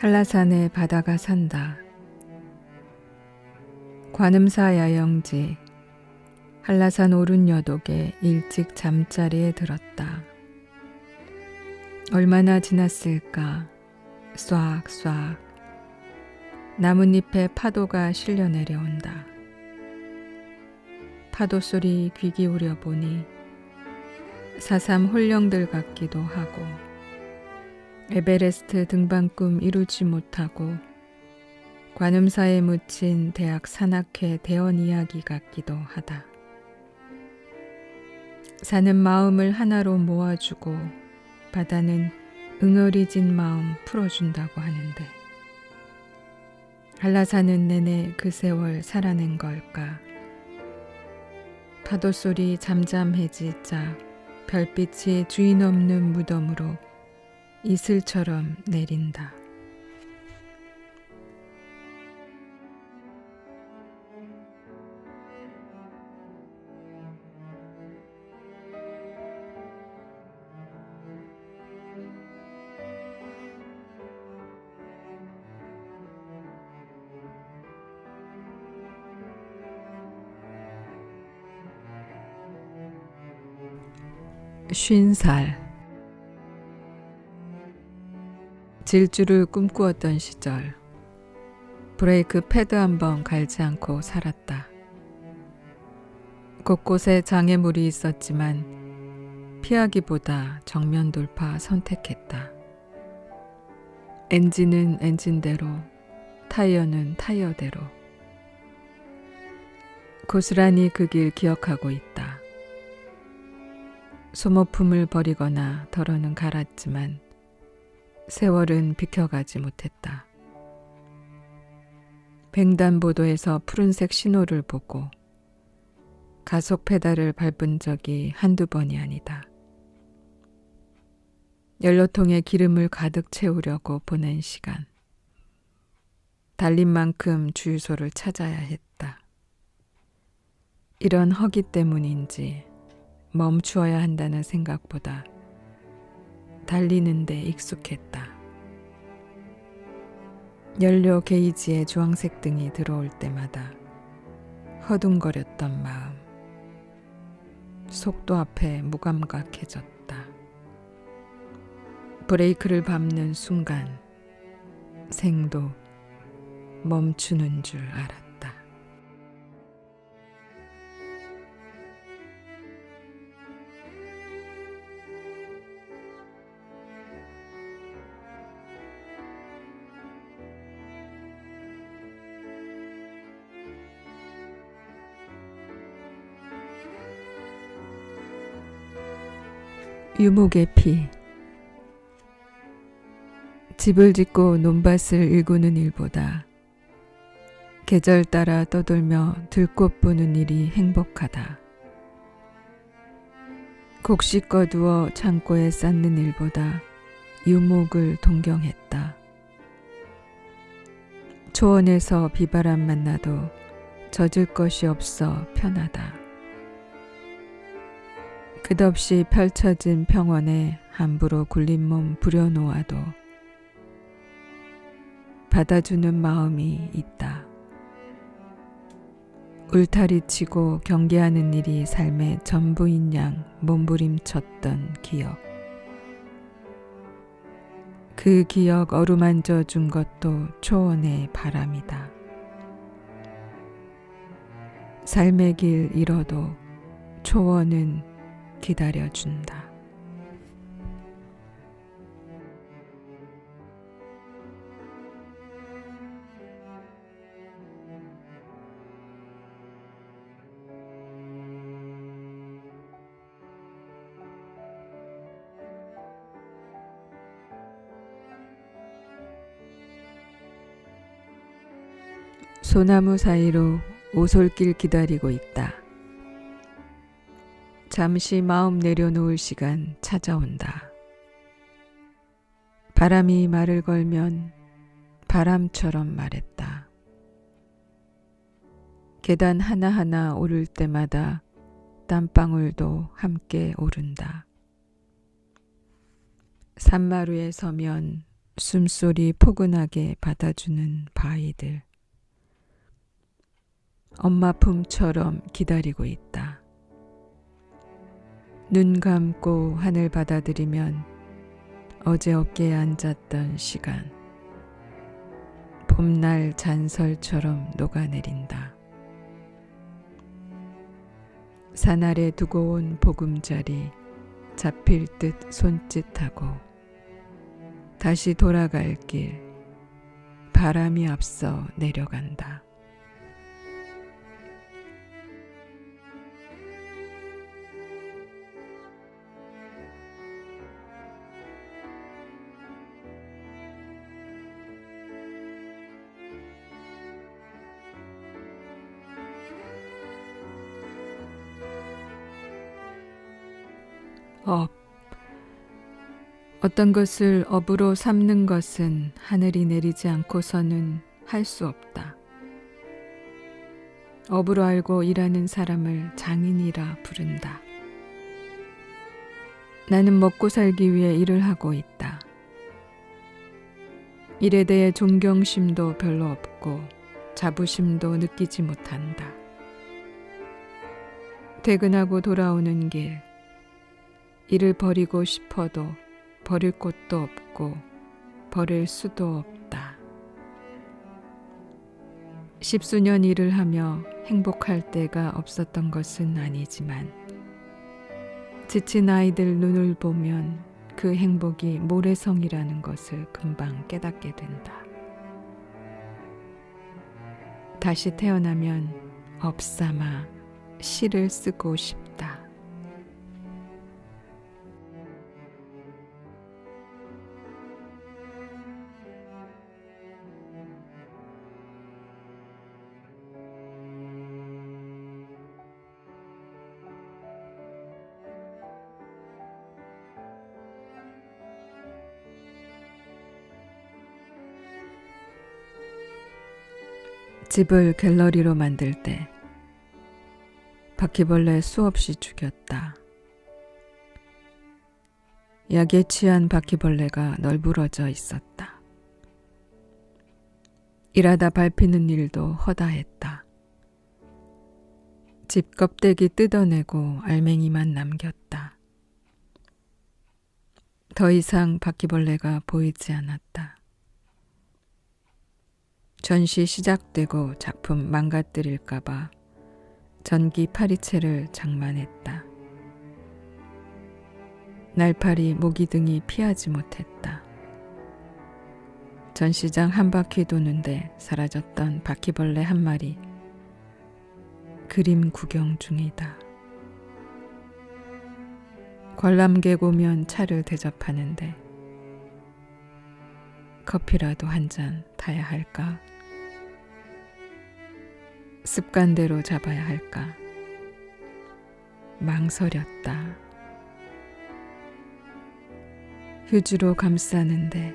한라산에 바다가 산다. 관음사 야영지 한라산 오른여독에 일찍 잠자리에 들었다. 얼마나 지났을까 쏴악 나뭇잎에 파도가 실려 내려온다. 파도 소리 귀 기울여 보니 사삼 홀령들 같기도 하고 에베레스트 등반 꿈 이루지 못하고 관음사에 묻힌 대학 산악회 대원 이야기 같기도 하다. 사는 마음을 하나로 모아주고 바다는 응어리진 마음 풀어준다고 하는데 한라산은 내내 그 세월 살아낸 걸까? 파도 소리 잠잠해지자 별빛이 주인 없는 무덤으로 이슬처럼 내린다. 쉰 살. 질주를 꿈꾸었던 시절. 브레이크 패드 한 번 갈지 않고 살았다. 곳곳에 장애물이 있었지만 피하기보다 정면 돌파 선택했다. 엔진은 엔진대로, 타이어는 타이어대로. 고스란히 그 길 기억하고 있다. 소모품을 버리거나 덜어는 갈았지만 세월은 비켜가지 못했다. 횡단보도에서 푸른색 신호를 보고 가속 페달을 밟은 적이 한두 번이 아니다. 연료통에 기름을 가득 채우려고 보낸 시간. 달린 만큼 주유소를 찾아야 했다. 이런 허기 때문인지 멈추어야 한다는 생각보다 달리는데 익숙했다. 연료 게이지에 주황색 등이 들어올 때마다 허둥거렸던 마음. 속도 앞에 무감각해졌다. 브레이크를 밟는 순간 생도 멈추는 줄 알았다. 유목의 피 집을 짓고 논밭을 일구는 일보다 계절 따라 떠돌며 들꽃 보는 일이 행복하다. 곡식 거두어 창고에 쌓는 일보다 유목을 동경했다. 초원에서 비바람 만나도 젖을 것이 없어 편하다. 끝없이 펼쳐진 평원에 함부로 굴린 몸 부려놓아도 받아주는 마음이 있다. 울타리 치고 경계하는 일이 삶의 전부인 양 몸부림쳤던 기억. 그 기억 어루만져 준 것도 초원의 바람이다. 삶의 길 잃어도 초원은 기다려준다. 소나무 사이로 오솔길 기다리고 있다. 잠시 마음 내려놓을 시간 찾아온다. 바람이 말을 걸면 바람처럼 말했다. 계단 하나하나 오를 때마다 땀방울도 함께 오른다. 산마루에 서면 숨소리 포근하게 받아주는 바위들. 엄마 품처럼 기다리고 있다. 눈 감고 하늘 받아들이면 어제 어깨에 앉았던 시간. 봄날 잔설처럼 녹아내린다. 산 아래 두고 온 보금자리 잡힐 듯 손짓하고 다시 돌아갈 길 바람이 앞서 내려간다. 업. 어떤 것을 업으로 삼는 것은 하늘이 내리지 않고서는 할 수 없다. 업으로 알고 일하는 사람을 장인이라 부른다. 나는 먹고 살기 위해 일을 하고 있다. 일에 대해 존경심도 별로 없고 자부심도 느끼지 못한다. 퇴근하고 돌아오는 길, 일을 버리고 싶어도 버릴 곳도 없고 버릴 수도 없다. 십수년 일을 하며 행복할 때가 없었던 것은 아니지만 지친 아이들 눈을 보면 그 행복이 모래성이라는 것을 금방 깨닫게 된다. 다시 태어나면 없삼아 시를 쓰고 싶다. 집을 갤러리로 만들 때 바퀴벌레 수없이 죽였다. 약에 취한 바퀴벌레가 널브러져 있었다. 일하다 밟히는 일도 허다했다. 집 껍데기 뜯어내고 알맹이만 남겼다. 더 이상 바퀴벌레가 보이지 않았다. 전시 시작되고 작품 망가뜨릴까봐 전기 파리채를 장만했다. 날파리 모기 등이 피하지 못했다. 전시장 한 바퀴 도는데 사라졌던 바퀴벌레 한 마리. 그림 구경 중이다. 관람객 오면 차를 대접하는데 커피라도 한 잔 타야 할까? 습관대로 잡아야 할까? 망설였다. 휴지로 감싸는데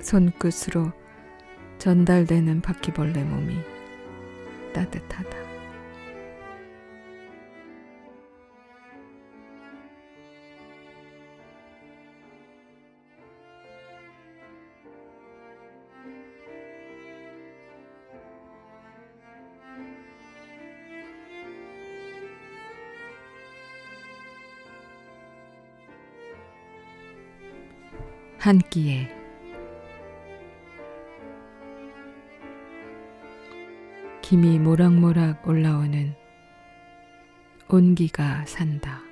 손끝으로 전달되는 바퀴벌레 몸이 따뜻하다. 한 끼에 김이 모락모락 올라오는 온기가 산다.